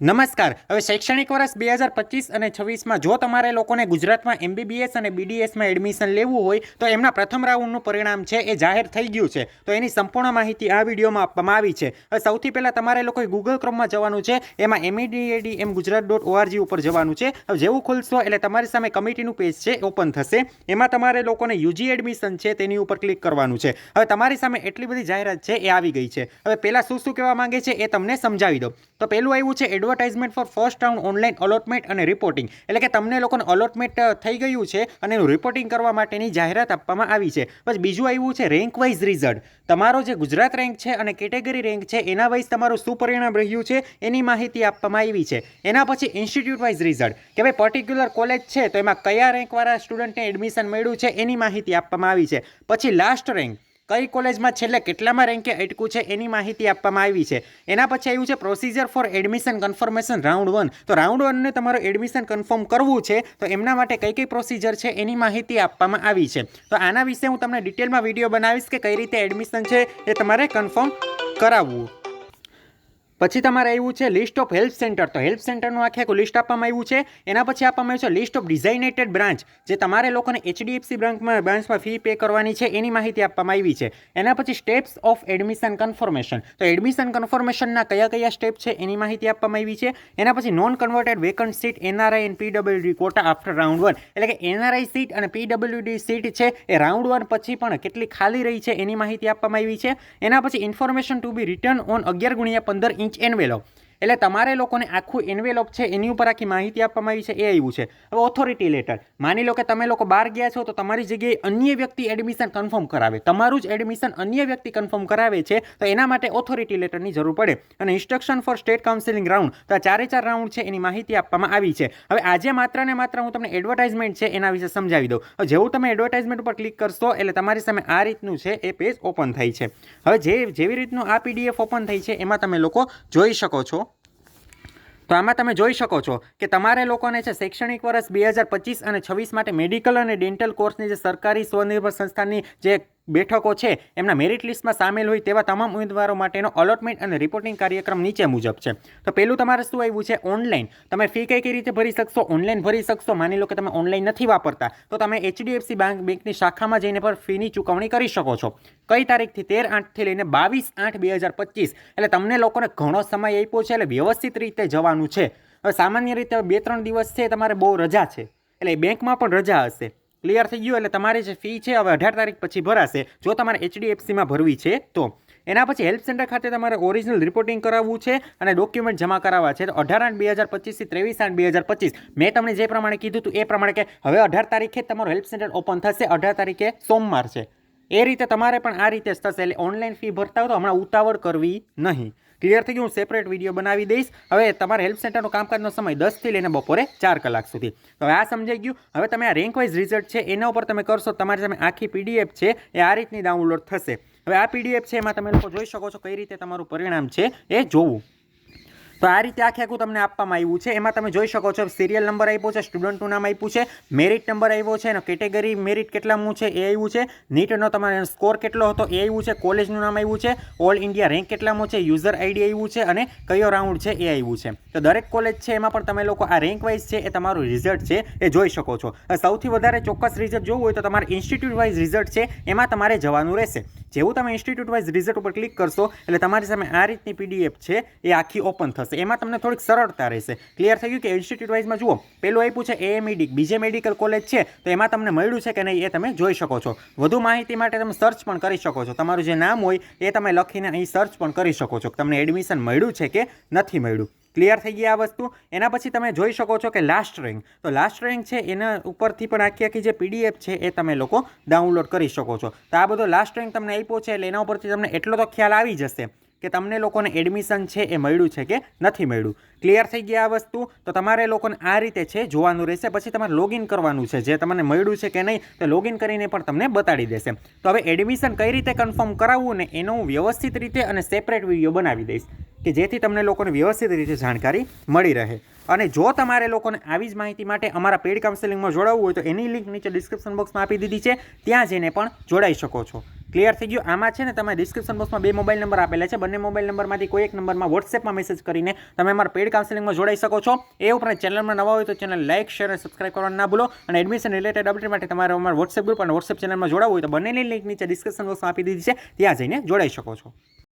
નમસ્કાર. હવે શૈક્ષણિક વર્ષ બે હજાર પચીસ અને છવ્વીસમાં જો તમારે લોકોને ગુજરાતમાં એમબીબીએસ અને બીડીએસમાં એડમિશન લેવું હોય, તો એમના પ્રથમ રાઉન્ડનું પરિણામ છે એ જાહેર થઈ ગયું છે. તો એની સંપૂર્ણ માહિતી આ વિડીયોમાં આપવામાં આવી છે. હવે સૌથી પહેલાં તમારે લોકોએ ગૂગલ ક્રોમમાં જવાનું છે. એમાં MEDAD M Gujarat dot ORG ઉપર જવાનું છે. હવે જેવું ખોલશો એટલે તમારી સામે કમિટીનું પેજ છે ઓપન થશે. એમાં તમારે લોકોને યુજી એડમિશન છે તેની ઉપર ક્લિક કરવાનું છે. હવે તમારી સામે એટલી બધી જાહેરાત છે એ આવી ગઈ છે. હવે પહેલાં શું શું કહેવા માંગે છે એ તમને સમજાવી દો તો પહેલું આવ્યું છે advertisement for first round online allotment અને રિપોર્ટિંગ એટલે કે તમને લોકોને અલોટમેન્ટ થઈ ગયું છે અને એનું રિપોર્ટિંગ કરવા માટેની જાહેરાત આપવામાં આવી છે. પછી બીજું આવ્યું છે રેન્ક વાઇઝ રિઝલ્ટ તમારો જે ગુજરાત રેન્ક છે અને કેટેગરી રેન્ક છે, એના વાઇઝ તમારું શું પરિણામ રહ્યું છે, એની માહિતી આપવામાં આવી છે. એના પછી ઇન્સ્ટિટ્યૂટ વાઇઝ રિઝલ્ટ કે ભાઈ પર્ટિક્યુલર કોલેજ છે, તો એમાં કયા રેન્કવાળા સ્ટુડન્ટને એડમિશન મળ્યું છે, એની માહિતી આપવામાં આવી છે. પછી લાસ્ટ રેન્ક કઈ કોલેજમાં છેલ્લે કેટલામાં રેન્કે અટકું છે એની માહિતી આપવામાં આવી છે. એના પછી આવ્યું છે procedure for admission confirmation round one તો રાઉન્ડ વનને તમારું એડમિશન કન્ફર્મ કરવું છે, તો એમના માટે કઈ કઈ પ્રોસિજર છે એની માહિતી આપવામાં આવી છે. તો આના વિશે હું તમને ડિટેલમાં વીડિયો બનાવીશ કે કઈ રીતે એડમિશન છે એ તમારે કન્ફર્મ કરાવવું. પછી તમારે આવ્યું છે લિસ્ટ ઓફ હેલ્પ સેન્ટર તો હેલ્પ સેન્ટરનું આખે આખું લિસ્ટ આપવામાં આવ્યું છે. એના પછી આપવામાં આવ્યું છે લિસ્ટ ઓફ ડિઝાઇનેટેડ બ્રાન્ચ જે તમારે લોકોને એચડીએફસી બ્રાન્ચમાં બ્રાન્ચમાં ફી પે કરવાની છે, એની માહિતી આપવામાં આવી છે. એના પછી સ્ટેપ્સ ઓફ એડમિશન કન્ફર્મેશન તો એડમિશન કન્ફર્મેશનના કયા કયા સ્ટેપ છે, એની માહિતી આપવામાં આવી છે. એના પછી non converted vacant seat NRI and PWD quota after round one એટલે કે એનઆરઆઈ સીટ અને પીડબ્લ્યુડી સીટ છે, એ રાઉન્ડ વન પછી પણ કેટલી ખાલી રહી છે, એની માહિતી આપવામાં આવી છે. એના પછી information to be return on અગિયાર ગુણ્યા પંદર ઇંચ એન્વેલોપ એટલે તમારે લોકોને આખું એન્વેલોપ છે, એની ઉપર આખી માહિતી આપવામાં આવી છે, એ આવ્યું છે. હવે ઓથોરિટી લેટર માની લો કે તમે લોકો બહાર ગયા છો, તો તમારી જગ્યાએ અન્ય વ્યક્તિ એડમિશન કન્ફર્મ કરાવે. તમારું જ એડમિશન અન્ય વ્યક્તિ કન્ફર્મ કરાવે છે, તો એના માટે ઓથોરિટી લેટરની જરૂર પડે. અને instruction for state counselling round તો આ ચારે ચાર રાઉન્ડ છે, એની માહિતી આપવામાં આવી છે. હવે આજે માત્ર ને માત્ર હું તમને એડવર્ટાઇઝમેન્ટ છે, એના વિશે સમજાવી દઉં. જેવું તમે એડવર્ટાઇઝમેન્ટ ઉપર ક્લિક કરશો, એટલે તમારી સામે આ રીતનું છે, એ પેજ ઓપન થાય છે. હવે જે, જેવી રીતનું આ પીડીએફ ઓપન થઈ છે, એમાં તમે લોકો જોઈ શકો છો. તો આમાં તમે જોઈ શકો છો કે તમારે લોકોને છે શૈક્ષણિક વર્ષ બે હજાર પચીસ અને છવ્વીસ માટે મેડિકલ અને ડેન્ટલ કોર્સની જે સરકારી સ્વનિર્ભર સંસ્થાની જે બેઠકો છે. એમના મેરિટ લિસ્ટમાં સામેલ હોય તેવા તમામ ઉમેદવારો માટેનો અલોટમેન્ટ અને રિપોર્ટિંગ કાર્યક્રમ નીચે મુજબ છે. તો પહેલું તમારે શું આવ્યું છે? ઓનલાઈન તમે ફી કઈ કઈ રીતે ભરી શકશો? ઓનલાઈન ભરી શકશો? માની લો કે તમે ઓનલાઈન નથી વાપરતા. તો તમે એચડીએફસી બેંક બેંકની શાખામાં જઈને પણ ફીની ચૂકવણી કરી શકો છો. કઈ તારીખથી? તેર આઠથી લઈને બાવીસ આઠ બે હજાર પચીસ. એટલે તમને લોકોને ઘણો સમય આપ્યો છે. એટલે વ્યવસ્થિત રીતે જવાનું છે. હવે સામાન્ય રીતે બે ત્રણ દિવસ છે, તમારે બહુ રજા છે. એટલે બેંકમાં પણ રજા હશે. ક્લિયર થઈ ગયું એટલે તમારી જે ફી છે હવે અઢાર તારીખ પછી ભરાશે. જો તમારે એચડીએફસીમાં ભરવી છે, તો એના પછી હેલ્પ સેન્ટર ખાતે તમારે ઓરિજિનલ રિપોર્ટિંગ કરાવવું છે અને ડોક્યુમેન્ટ જમા કરાવવા છે. તો અઢાર આઠ બે હજાર પચીસથી ત્રેવીસ આઠ બે હજાર પચીસ મેં તમને જે પ્રમાણે કીધું હતું એ પ્રમાણે કે હવે અઢાર તારીખે તમારું હેલ્પ સેન્ટર ઓપન થશે, અઢાર તારીખે સોમવાર છે. એ રીતે તમારે પણ આ રીતે જ થશે. એટલે ઓનલાઈન ફી ભરતા હોય તો હમણાં ઉતાવળ કરવી નહીં. ક્લિયર થઈ ગયું, હું સેપરેટ વીડિયો બનાવી દઈશ. હવે તમારે હેલ્પ સેન્ટરનો કામકાજનો સમય દસથી લઈને બપોરે ચાર કલાક સુધી. તો હવે આ સમજાઈ ગયું. હવે તમે આ રેન્ક રિઝલ્ટ છે, એના ઉપર તમે કરશો, તમારી સામે આખી પીડીએફ છે, એ આ રીતની ડાઉનલોડ થશે. હવે આ પીડીએફ છે, એમાં તમે લોકો જોઈ શકો છો કઈ રીતે તમારું પરિણામ છે, એ જોવું. તો આ રીતે આખે આખું તમને આપવામાં આવ્યું છે. એમાં તમે જોઈ શકો છો સિરિયલ નંબર આપ્યો છે સ્ટુડન્ટનું નામ આપ્યું છે મેરિટ નંબર આવ્યો છે અને કેટેગરી મેરિટ કેટલામું છે એ આવ્યું છે નીટનો તમારે સ્કોર કેટલો હતો એ આવ્યું છે કોલેજનું નામ આવ્યું છે ઓલ ઇન્ડિયા રેન્ક કેટલામું છે યુઝર આઈડી આવ્યું છે અને કયો રાઉન્ડ છે એ આવ્યું છે. તો દરેક કોલેજ છે એમાં પણ તમે લોકો આ રેન્ક વાઇઝ છે એ તમારું રિઝલ્ટ છે એ જોઈ શકો છો. સૌથી વધારે ચોક્કસ રિઝલ્ટ જોવું હોય તો તમારે ઇન્સ્ટિટ્યૂટ વાઇઝ રિઝલ્ટ છે એમાં તમારે જવાનું રહેશે. જેવું તમે ઇન્સ્ટિટ્યૂટ વાઇઝ રિઝલ્ટ ઉપર ક્લિક કરશો, એટલે તમારી સામે આ રીતની પીડીએફ છે, એ આખી ઓપન થશે. એમાં તમને થોડીક સરળતા રહેશે. ક્લિયર થઈ ગયું કે ઇન્સ્ટિટ્યૂટ વાઇઝમાં જુઓ, પેલું આપ્યું છે એ મેડિક બીજે મેડિકલ કોલેજ છે, તો એમાં તમને મળ્યું છે કે નહીં એ તમે જોઈ શકો છો. વધુ માહિતી માટે તમે સર્ચ પણ કરી શકો છો. તમારું જે નામ હોય એ તમે લખીને અહીં સર્ચ પણ કરી શકો છો તમને એડમિશન મળ્યું છે કે નથી મળ્યું. ક્લિયર થઈ ગઈ આ વસ્તુ. એના પછી તમે જોઈ શકો છો કે લાસ્ટ રેન્ક તો લાસ્ટ રેન્ક છે એના ઉપરથી પણ આખી આખી જે પીડીએફ છે એ તમે લોકો ડાઉનલોડ કરી શકો છો. તો આ બધો લાસ્ટ રેન્ક તમને આપ્યો છે એટલે એના ઉપરથી તમને એટલો તો ખ્યાલ આવી જશે કે તમને લોકોને એડમિશન છે એ મળ્યું છે કે નથી મળ્યું. ક્લિયર થઈ ગયા આ વસ્તુ. તો તમારે લોકોને આ રીતે છે જોવાનું રહેશે. પછી તમારે લોગિન કરવાનું છે. જે તમને મળ્યું છે કે નહીં, તો લોગિન કરીને પણ તમને બતાડી દેશે. તો હવે એડમિશન કઈ રીતે કન્ફર્મ કરાવવું ને એનો હું વ્યવસ્થિત રીતે અને સેપરેટ વીડિયો બનાવી દઈશ. કે જેથી તમને લોકોને વ્યવસ્થિત રીતે જાણકારી મળી રહે. અને જો તમારે લોકોને આવી જ માહિતી માટે અમારા પેડ કાઉન્સેલિંગમાં જોડાવવું હોય તો એની લિંક નીચે ડિસ્ક્રિપ્શન બોક્સમાં આપી દીધી છે. ત્યાં જઈને પણ જોડાઈ શકો છો. ક્લિયર થઈ ગયું? આમાં છે ને તમે ડિસ્ક્રિપ્શન બોક્સમાં બે મોબાઈલ નંબર આપેલા છે. બંને મોબાઈલ નંબરમાંથી કોઈ એક નંબરમાં વોટ્સએપમાં મેસેજ કરીને તમે અમારા પેડ કાઉન્સિલિંગમાં જોડાઈ શકો છો. એ ઉપરાંત ચેનલમાં નવા હોય તો ચેનલ લાઇક શેર અને સબસ્ક્રાઇબ કરવાનું ના ભૂલો. અને એડમિશન રિલેટેડ અપડેટ માટે તમારે અમારા વોટ્સએપ ગ્રુપ અને વોટ્સએપ ચેનલમાં જોડાવવું હોય તો બંનેની લિંક નીચે ડિસ્ક્રિપ્શન બોક્સમાં આપી દીધી છે. ત્યાં જઈને જોડાઈ શકો છો.